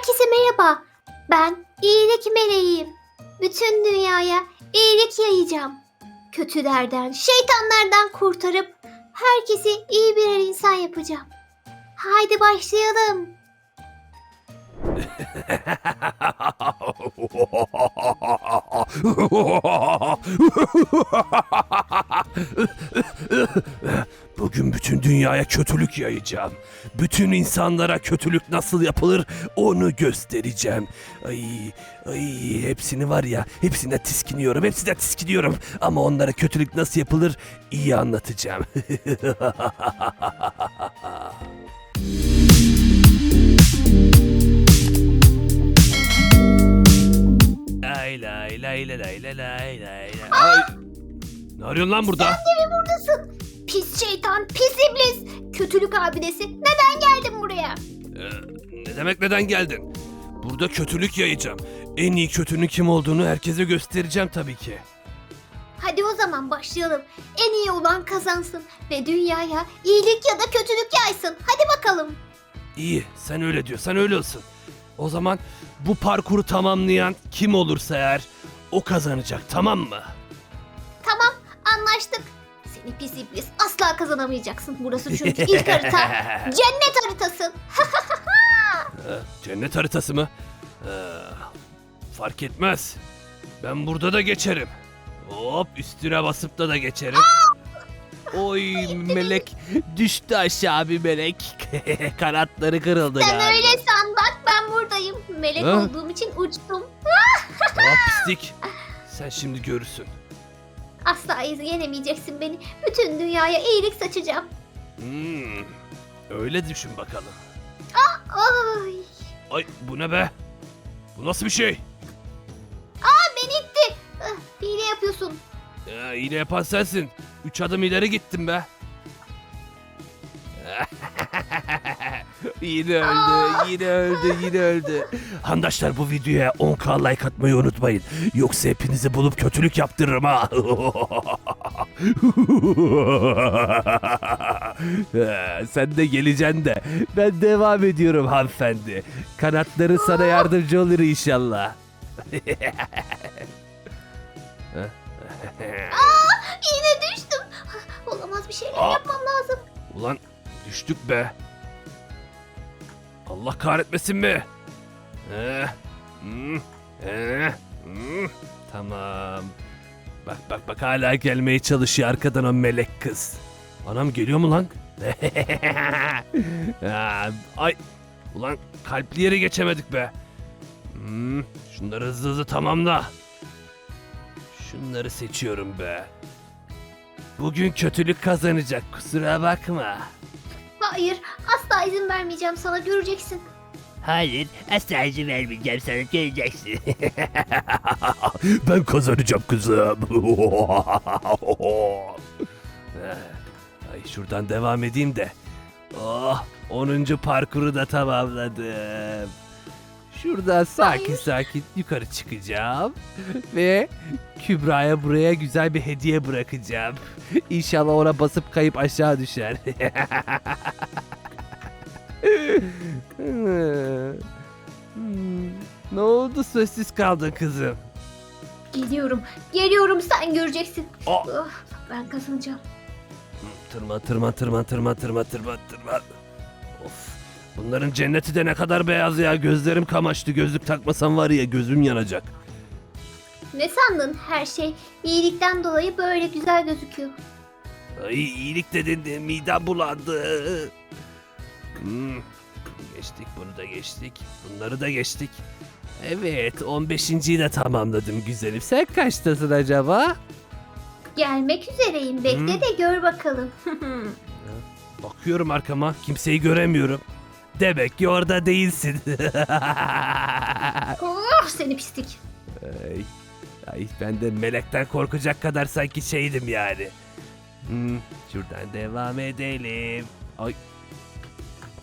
Herkese merhaba. Ben iyilik meleğiyim. Bütün dünyaya iyilik yayacağım. Kötülerden, şeytanlardan kurtarıp herkesi iyi birer insan yapacağım. Haydi başlayalım. Bugün bütün dünyaya kötülük yayacağım. Bütün insanlara kötülük nasıl yapılır onu göstereceğim. Ay, ay hepsini var ya, hepsine tiskiniyorum, hepsine tiskiniyorum. Ama onlara kötülük nasıl yapılır iyi anlatacağım. Lay lay lay lay lay lay lay lay. Ay. Ne arıyorsun lan burada? Ve buradasın. Pis şeytan, pis iblis. Kötülük abidesi. Neden geldin buraya? Ee, ne demek neden geldin? Burada kötülük yayacağım. En iyi kötünün kim olduğunu herkese göstereceğim tabii ki. Hadi o zaman başlayalım. En iyi olan kazansın ve dünyaya iyilik ya da kötülük yaysın. Hadi bakalım. İyi, sen öyle diyorsan öyle olsun. O zaman bu parkuru tamamlayan kim olursa eğer o kazanacak tamam mı? Tamam, anlaştık. Seni pis iblis asla kazanamayacaksın. Burası çünkü ilk harita. Cennet haritası. Ee, cennet haritası mı? Ee, fark etmez. Ben burada da geçerim. Hop üstüne basıp da da geçerim. Oy melek düştü aşağı bir melek. Kanatları kırıldı Sen galiba. öyle san bak ben buradayım. Melek Ha? olduğum için uçtum. Aa pislik. Sen şimdi görürsün. Asla yenemeyeceksin beni. Bütün dünyaya iyilik saçacağım. Hmm, öyle düşün bakalım. Ay, Ay bu ne be? Bu nasıl bir şey? beni itti. Ah, Hile yapıyorsun. Ya, yine yapan sensin. Üç adım ileri gittim be. yine öldü, yine öldü, yine öldü. Handaşlar bu videoya 10k like atmayı unutmayın. Yoksa hepinizi bulup kötülük yaptırırım ha. Sen de geleceksin de. Ben devam ediyorum hanımefendi. Kanatları sana yardımcı olur inşallah. Yine düştüm. Olamaz bir şeyler Aa. yapmam lazım. Ulan düştük be. Allah kahretmesin be. Eh, hmm, eh, hmm. Tamam. Bak bak bak hala gelmeye çalışıyor arkadan o melek kız. Anam geliyor mu lan? Ya, Ay. Ulan kalpli yere geçemedik be. Hmm, şunları hızlı hızlı tamamla. Şunları seçiyorum be. Bugün kötülük kazanacak kusura bakma. Hayır, asla izin vermeyeceğim sana göreceksin. Hayır asla izin vermeyeceğim sana göreceksin. ben kazanacağım kızım. Ay şuradan devam edeyim de. Oh 10. parkuru da tamamladım. Şuradan sakin Hayır. sakin yukarı çıkacağım. Ve Kübra'ya buraya güzel bir hediye bırakacağım. İnşallah ona basıp kayıp aşağı düşer. Hmm, ne oldu sessiz kaldın kızım? Geliyorum, geliyorum sen göreceksin. Oh, ben kazanacağım. Tırma tırma tırma tırma tırma tırma tırma. Of. Bunların cenneti de ne kadar beyaz ya. Gözlerim kamaştı. Gözlük takmasam var ya gözüm yanacak. Ne sandın her şey iyilikten dolayı böyle güzel gözüküyor. Ay iyilik dedin de midem bulandı. Hmm, Geçtik bunu da geçtik. Bunları da geçtik. Evet 15.yi de tamamladım güzelim. Sen kaçtasın acaba? Gelmek üzereyim bekle Hı. de gör bakalım. Bakıyorum arkama kimseyi göremiyorum. Demek ki orada değilsin. oh seni pislik. ay, ay ben de melekten korkacak kadar sanki şeydim yani. Hmm, şuradan devam edelim. Ay.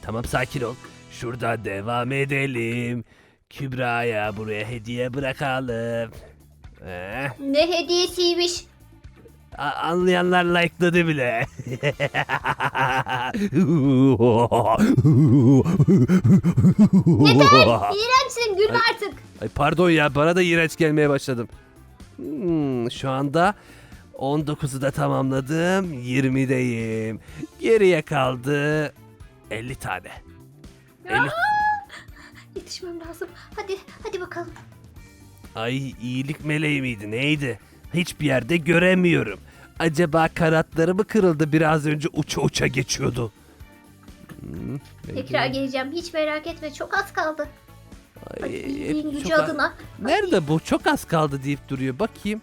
Tamam sakin ol. Şuradan devam edelim. Kübra'ya buraya hediye bırakalım. Eh, Ne hediyesiymiş. A- anlayanlar like'ladı bile. İğrençsin gülme artık. Ay pardon ya bana da iğrenç gelmeye başladım. Hmm, şu anda 19'u da tamamladım. 20'deyim. Geriye kaldı 50 tane. 50. Yetişmem lazım. Hadi hadi bakalım. Ay iyilik meleği miydi neydi? Hiçbir yerde göremiyorum. Acaba kanatları mı kırıldı biraz önce uça uça geçiyordu? Hmm, Tekrar geleceğim. Hiç merak etme. Çok az kaldı. Ay, hep iyiliğin gücü çok az- adına. Nerede bu? Çok az kaldı deyip duruyor. Bakayım.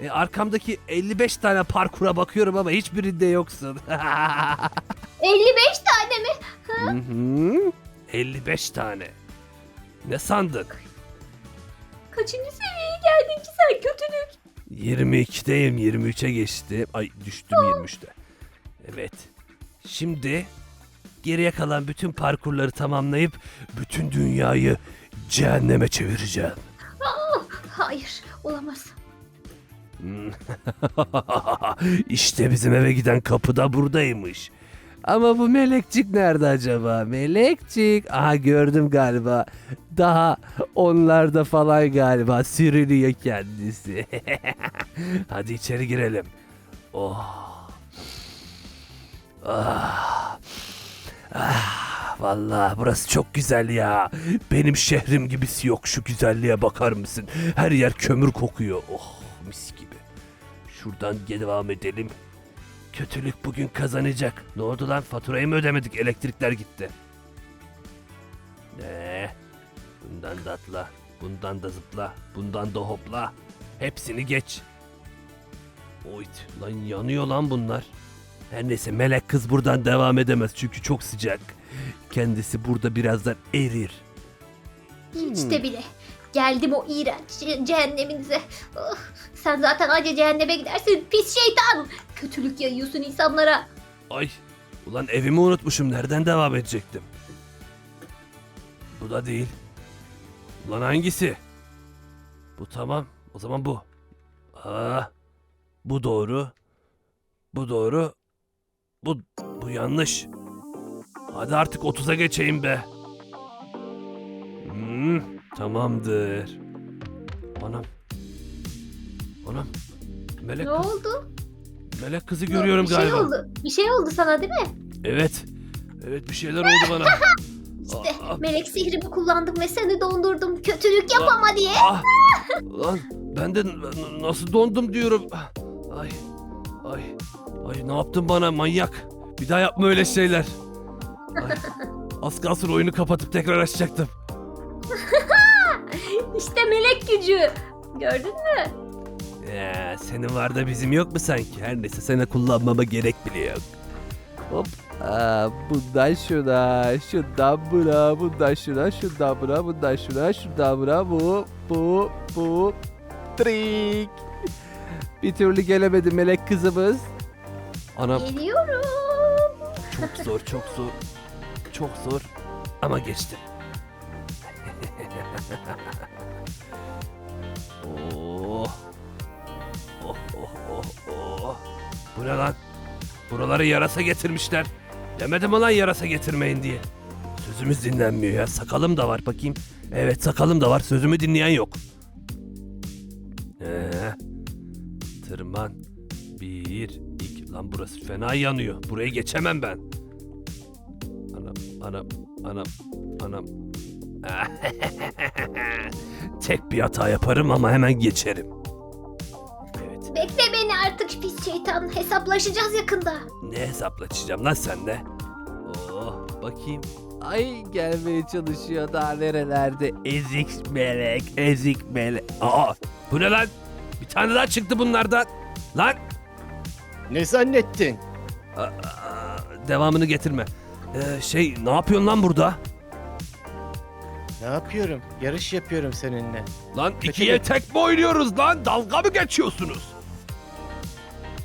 E, arkamdaki 55 tane parkura bakıyorum ama hiçbirinde yoksun. 55 tane mi? Hı hı. 55 tane. Ne sandın? Kaçıncı seviyeye geldin ki sen kötülük? 22'deyim 23'e geçtim. Ay düştüm 23'te. Evet. Şimdi geriye kalan bütün parkurları tamamlayıp bütün dünyayı cehenneme çevireceğim. Hayır olamaz. Hmm. işte bizim eve giden kapı da buradaymış. Ama bu melekçik nerede acaba? Melekçik. Aha gördüm galiba. Daha onlarda falan galiba sürünüyor kendisi. Hadi içeri girelim. Oh. Ah. Ah, vallahi burası çok güzel ya. Benim şehrim gibisi yok. Şu güzelliğe bakar mısın? Her yer kömür kokuyor. Oh mis gibi. Şuradan devam edelim. Kötülük bugün kazanacak. Ne oldu lan? Faturayı mı ödemedik? Elektrikler gitti. Ne? Bundan da atla. Bundan da zıpla. Bundan da hopla. Hepsini geç. Oyt. Lan yanıyor lan bunlar. Her neyse melek kız buradan devam edemez çünkü çok sıcak. Kendisi burada birazdan erir. Hiç Hmm. de bile. Geldim o iğrenç ce- cehenneminize. Ah, sen zaten acı cehenneme gidersin pis şeytan. Kötülük yayıyorsun insanlara. Ay ulan evimi unutmuşum nereden devam edecektim? Bu da değil. Ulan hangisi? Bu tamam. O zaman bu. Aa, bu doğru. Bu doğru. Bu bu yanlış. Hadi artık 30'a geçeyim be. Hmm, tamamdır. Anam. Anam. Melek Ne kız, oldu? Melek kızı görüyorum bir şey galiba. oldu. Bir şey oldu sana değil mi? Evet. Evet bir şeyler oldu bana. İşte Aa, melek sihrimi kullandım ve seni dondurdum. Kötülük yapama diye. ah, lan ben de nasıl dondum diyorum. Ay. Ay. Ay ne yaptın bana manyak. Bir daha yapma öyle şeyler. Ay, az kalsın oyunu kapatıp tekrar açacaktım. İşte melek gücü. Gördün mü? Ee, senin var da bizim yok mu sanki? Her neyse sana kullanmama gerek bile yok. Hop. Aa, bundan şuna, şundan buna, bundan şuna, şundan buna, bundan şuna, şundan buna, bu, bu, bu. Trik. Bir türlü gelemedi melek kızımız. Anam Geliyorum. çok zor, çok zor. Çok zor. Ama geçtim. Bu ne lan? Buraları yarasa getirmişler. Demedim lan yarasa getirmeyin diye. Sözümüz dinlenmiyor ya. Sakalım da var bakayım. Evet sakalım da var. Sözümü dinleyen yok. Ee, tırman. Bir, iki. Lan burası fena yanıyor. Burayı geçemem ben. Anam, anam, anam, anam. Tek bir hata yaparım ama hemen geçerim. Bekle beni artık pis şeytan. Hesaplaşacağız yakında. Ne hesaplaşacağım lan senle? Oh bakayım. Ay gelmeye çalışıyor daha nerelerde. Ezik melek, ezik melek. Aa bu ne lan? Bir tane daha çıktı bunlardan. Lan Ne zannettin? Aa, aa, devamını getirme. Ee, şey ne yapıyorsun lan burada? Ne yapıyorum? Yarış yapıyorum seninle. Lan Kötü ikiye tek mi oynuyoruz lan? Dalga mı geçiyorsunuz?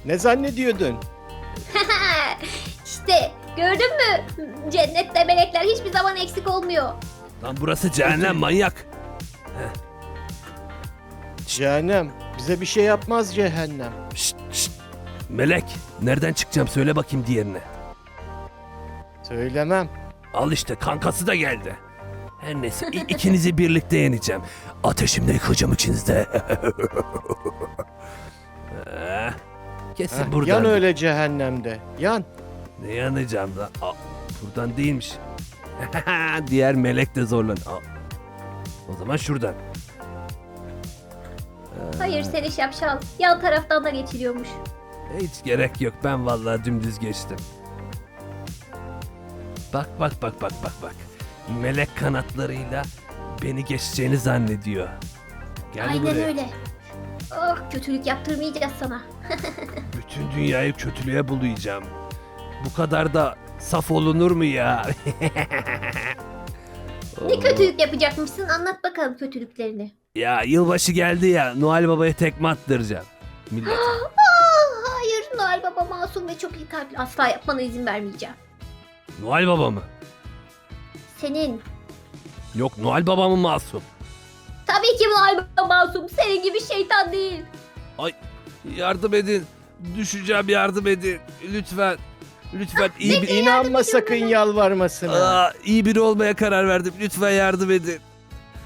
Ne zannediyordun? işte gördün mü? Cennette melekler hiçbir zaman eksik olmuyor. Lan burası cehennem manyak. Cehennem. Bize bir şey yapmaz cehennem. Şşt, şşt. Melek, nereden çıkacağım söyle bakayım diğerine. Söylemem. Al işte kankası da geldi. Her neyse i- ikinizi birlikte yeneceğim. Ateşimle yıkacağım içinizde. Kesin Heh, buradan. yan öyle cehennemde. Yan. Ne yanacağım da? Aa, buradan değilmiş. Diğer melek de zorlan. Aa, o zaman şuradan. Hayır seni şapşal. Yan taraftan da geçiriyormuş. Hiç gerek yok. Ben vallahi dümdüz geçtim. Bak bak bak bak bak bak. Melek kanatlarıyla beni geçeceğini zannediyor. Gel Aynen buraya. öyle. Oh kötülük yaptırmayacağız sana. Bütün dünyayı kötülüğe bulayacağım. Bu kadar da saf olunur mu ya? Ne kötülük yapacakmışsın anlat bakalım kötülüklerini. Ya yılbaşı geldi ya. Noel Baba'ya tekme attıracağım. Millet. Aa, hayır Noel Baba masum ve çok iyi kalpli. Asla yapmana izin vermeyeceğim. Noel Baba mı? Senin. Yok Noel Baba mı masum? Tabii ki Noel Baba masum. Senin gibi şeytan değil. Yardım edin. Düşeceğim yardım edin. Lütfen. Lütfen iyi bir... İnanma sakın yalvarmasına. Aa, iyi biri olmaya karar verdim. Lütfen yardım edin.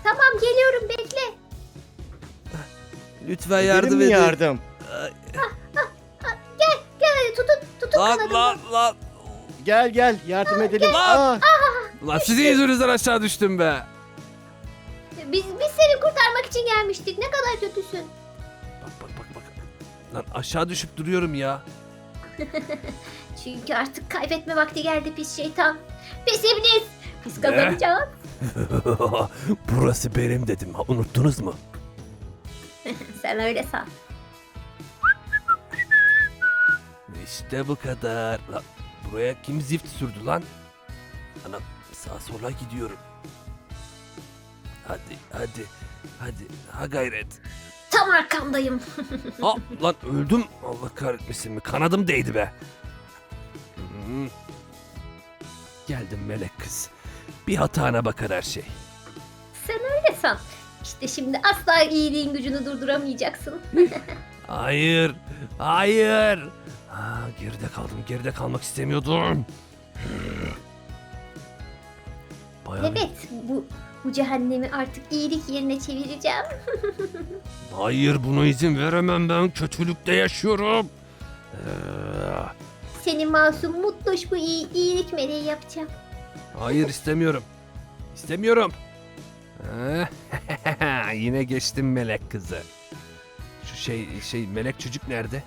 Tamam geliyorum bekle. Lütfen yardım edin. yardım? Gel hadi tutun tutun Lan lan lan. Gel gel yardım edelim. Lan! Aa, Lan sizin yüzünüzden aşağı düştüm be. Biz, biz seni kurtarmak için gelmiştik. Ne kadar kötüsün. Lan aşağı düşüp duruyorum ya. Çünkü artık kaybetme vakti geldi pis şeytan. Pis iblis. Biz kazanacağız. Burası benim dedim. Ha, unuttunuz mu? Sen öyle san. İşte bu kadar. Lan, buraya kim zift sürdü lan? Ana sağa sola gidiyorum. Hadi hadi hadi ha gayret. Tam arkandayım. Ha lan öldüm. Allah kahretmesin mi? Kanadım değdi be. Hmm. Geldim melek kız. Bir hatana bakar her şey. Sen öyle san. İşte şimdi asla iyiliğin gücünü durduramayacaksın. Hayır. Hayır. Ha, geride kaldım. Geride kalmak istemiyordum. Bayağı bir- Evet bu bu cehennemi artık iyilik yerine çevireceğim. Hayır buna izin veremem ben. Kötülükte yaşıyorum. Ee, Seni masum, mutluş bu iyi, iyilik meleği yapacağım. hayır istemiyorum. İstemiyorum. Ee, Yine geçtim melek kızı. Şu şey şey melek çocuk nerede?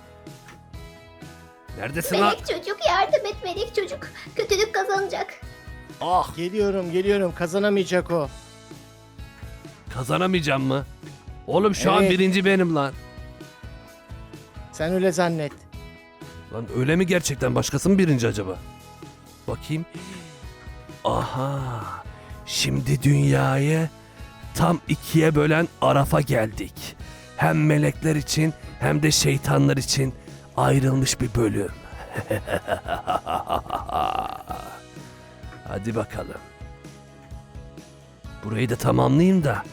Neredesin lan? Melek çocuk yardım et melek çocuk. Kötülük kazanacak. Ah geliyorum geliyorum kazanamayacak o. kazanamayacağım mı? Oğlum şu an Evet. birinci benim lan. Sen öyle zannet. Lan öyle mi gerçekten? Başkası mı birinci acaba? Bakayım. Aha. Şimdi dünyayı tam ikiye bölen Araf'a geldik. Hem melekler için hem de şeytanlar için ayrılmış bir bölüm. Hadi bakalım. Burayı da tamamlayayım da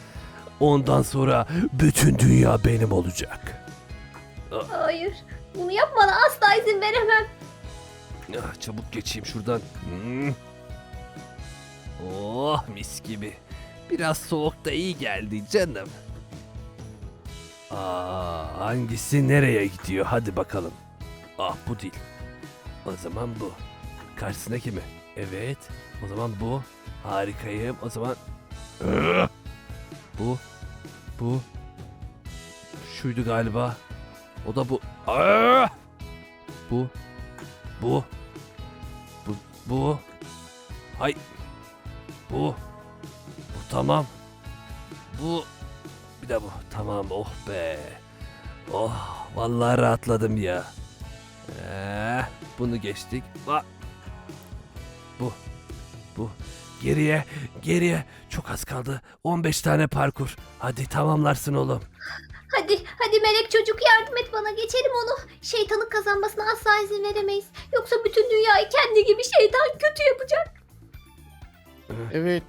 ondan sonra bütün dünya benim olacak. Hayır bunu yapmana asla izin veremem. Ah, çabuk geçeyim şuradan. Hmm. Oh mis gibi. Biraz soğuk da iyi geldi canım. Aa, hangisi nereye gidiyor? Hadi bakalım. Ah bu değil. O zaman bu. Karşısındaki mi? Evet. O zaman bu. Harikayım. O zaman... Ah! Bu. Bu. Şuydu galiba. O da bu. Ah! Bu. Bu. Bu. Bu. Hay. Bu. Bu tamam. Bu. Bir de bu. Tamam. Oh be. Oh. Vallahi rahatladım ya. Ee, bunu geçtik. Bak. Bu. Bu. Geriye. Geriye. Çok az kaldı. 15 tane parkur. Hadi tamamlarsın oğlum. Hadi hadi melek çocuk yardım et bana geçelim onu. Şeytanın kazanmasına asla izin veremeyiz. Yoksa bütün dünyayı kendi gibi şeytan kötü yapacak. Evet.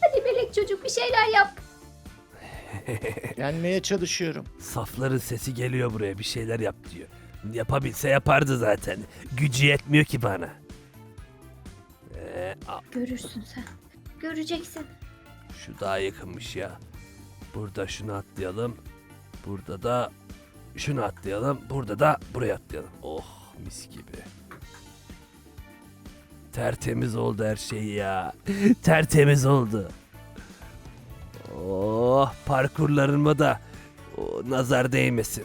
Hadi melek çocuk bir şeyler yap. Gelmeye çalışıyorum. Safların sesi geliyor buraya bir şeyler yap diyor. Yapabilse yapardı zaten. Gücü yetmiyor ki bana. Ee, a- Görürsün sen. Göreceksin. şu daha yakınmış ya. Burada şunu atlayalım. Burada da şunu atlayalım. Burada da buraya atlayalım. Oh mis gibi. Tertemiz oldu her şey ya. Tertemiz oldu. Oh parkurlarıma da o, nazar değmesin.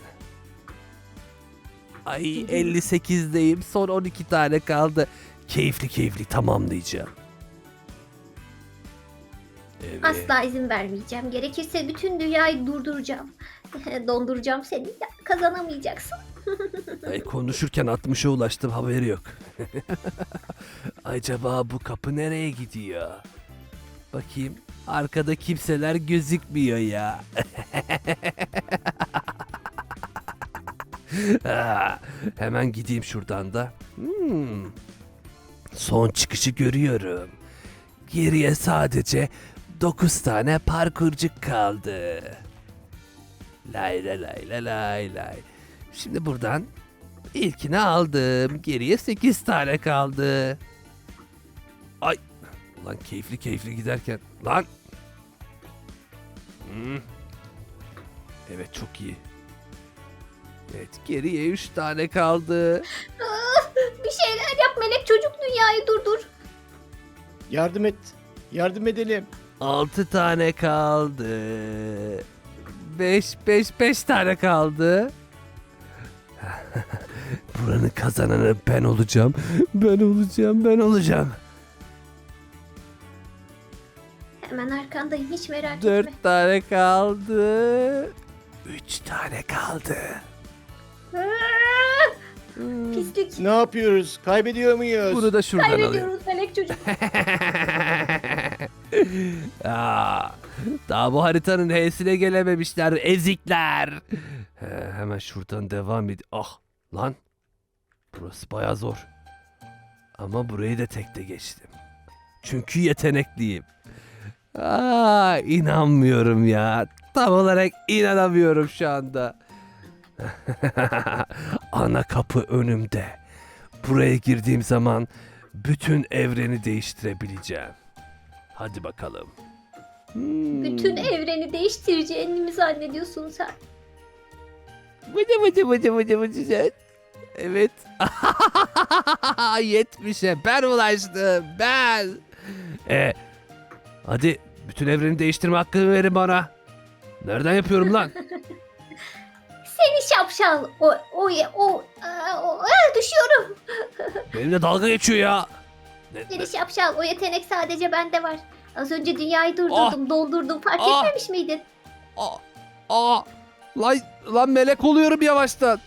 Ay 58'deyim. Son 12 tane kaldı. Keyifli keyifli tamamlayacağım. Evet. Asla izin vermeyeceğim. Gerekirse bütün dünyayı durduracağım. Donduracağım seni. Ya, Kazanamayacaksın. Ay konuşurken 60'a ulaştım haberi yok. Acaba bu kapı nereye gidiyor? Bakayım. Arkada kimseler gözükmüyor ya. Ha, hemen gideyim şuradan da. Hmm. Son çıkışı görüyorum. Geriye sadece 9 tane parkurcuk kaldı. Lay lay lay lay lay lay. Şimdi buradan ilkini aldım. Geriye 8 tane kaldı. Ay. Ulan keyifli keyifli giderken. Lan. Hmm. Evet çok iyi. Evet geriye 3 tane kaldı. Bir şeyler yap melek çocuk dünyayı durdur. Yardım et. Yardım edelim. 6 tane kaldı. 5 5 5 tane kaldı. Buranın kazananı ben olacağım. Ben olacağım, ben olacağım. Hemen arkandayım hiç merak etme. 4 tane kaldı. 3 tane kaldı. Aa, Pislik. Ne yapıyoruz? Kaybediyor muyuz? Bunu da şuradan alayım. Kaybediyoruz melek çocuk. Aa, daha bu haritanın H'sine gelememişler ezikler. He, hemen şuradan devam ed. Ah lan. Burası baya zor. Ama burayı da tekte geçtim. Çünkü yetenekliyim. Aa, inanmıyorum ya. Tam olarak inanamıyorum şu anda. Ana kapı önümde. Buraya girdiğim zaman bütün evreni değiştirebileceğim. Hadi bakalım. Hmm. Bütün evreni değiştireceğini mi zannediyorsun sen? Vıcı vıcı vıcı vıcı vıcı sen. Evet. 70'e ben ulaştım. Ben. E, hadi bütün evreni değiştirme hakkını verin bana. Nereden yapıyorum lan? Seni şapşal. O, o, o, o, aa, düşüyorum. Benimle dalga geçiyor ya. Ne- Seni şapşal. O yetenek sadece bende var. Az önce dünyayı durdurdum, doldurdum. Fark Ah. etmemiş miydin? Aa, aa, lan, lan melek oluyorum yavaştan.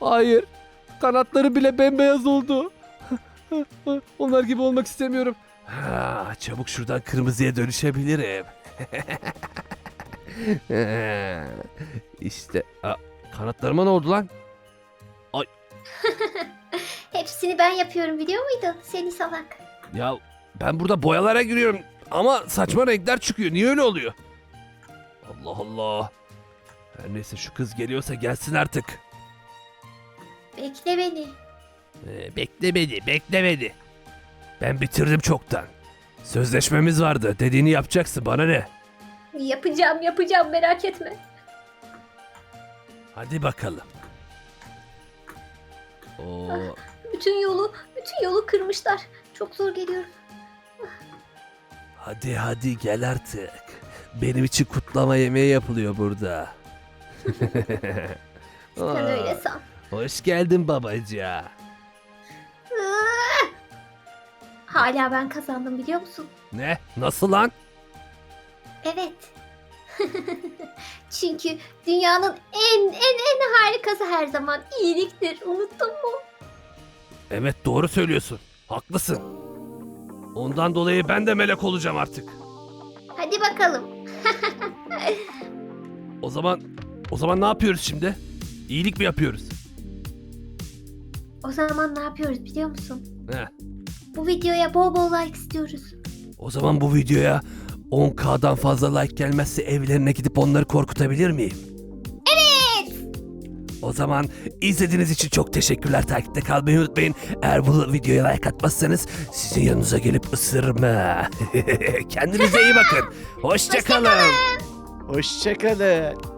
Hayır. Kanatları bile bembeyaz oldu. Onlar gibi olmak istemiyorum. Ha, çabuk şuradan kırmızıya dönüşebilirim. işte aa, kanatlarıma ne oldu lan? Hepsini ben yapıyorum biliyor muydun? Seni salak. Ya ben burada boyalara giriyorum ama saçma renkler çıkıyor. Niye öyle oluyor? Allah Allah. Her neyse şu kız geliyorsa gelsin artık. Bekle beni. Ee, bekle beni, bekle beni. Ben bitirdim çoktan. Sözleşmemiz vardı. Dediğini yapacaksın. Bana ne? Yapacağım yapacağım merak etme. Hadi bakalım. Oo, Bütün yolu, bütün yolu kırmışlar. Çok zor geliyorum. hadi hadi gel artık. Benim için kutlama yemeği yapılıyor burada. Sen Aa, öyle san. Hoş geldin babacığım. Iıı! Hala ben kazandım biliyor musun? Ne? Nasıl lan? Evet. Çünkü dünyanın en en en harikası her zaman iyiliktir. Unuttun mu? Evet doğru söylüyorsun. Haklısın. Ondan dolayı ben de melek olacağım artık. Hadi bakalım. O zaman o zaman ne yapıyoruz şimdi? İyilik mi yapıyoruz? O zaman ne yapıyoruz biliyor musun? He. Bu videoya bol bol like istiyoruz. O zaman bu videoya 10k'dan fazla like gelmezse evlerine gidip onları korkutabilir miyim? Evet. O zaman izlediğiniz için çok teşekkürler. Takipte kalmayı unutmayın. Eğer bu videoya like atmazsanız sizin yanınıza gelip ısırırım. ha. Kendinize iyi bakın. Hoşçakalın. Hoşçakalın.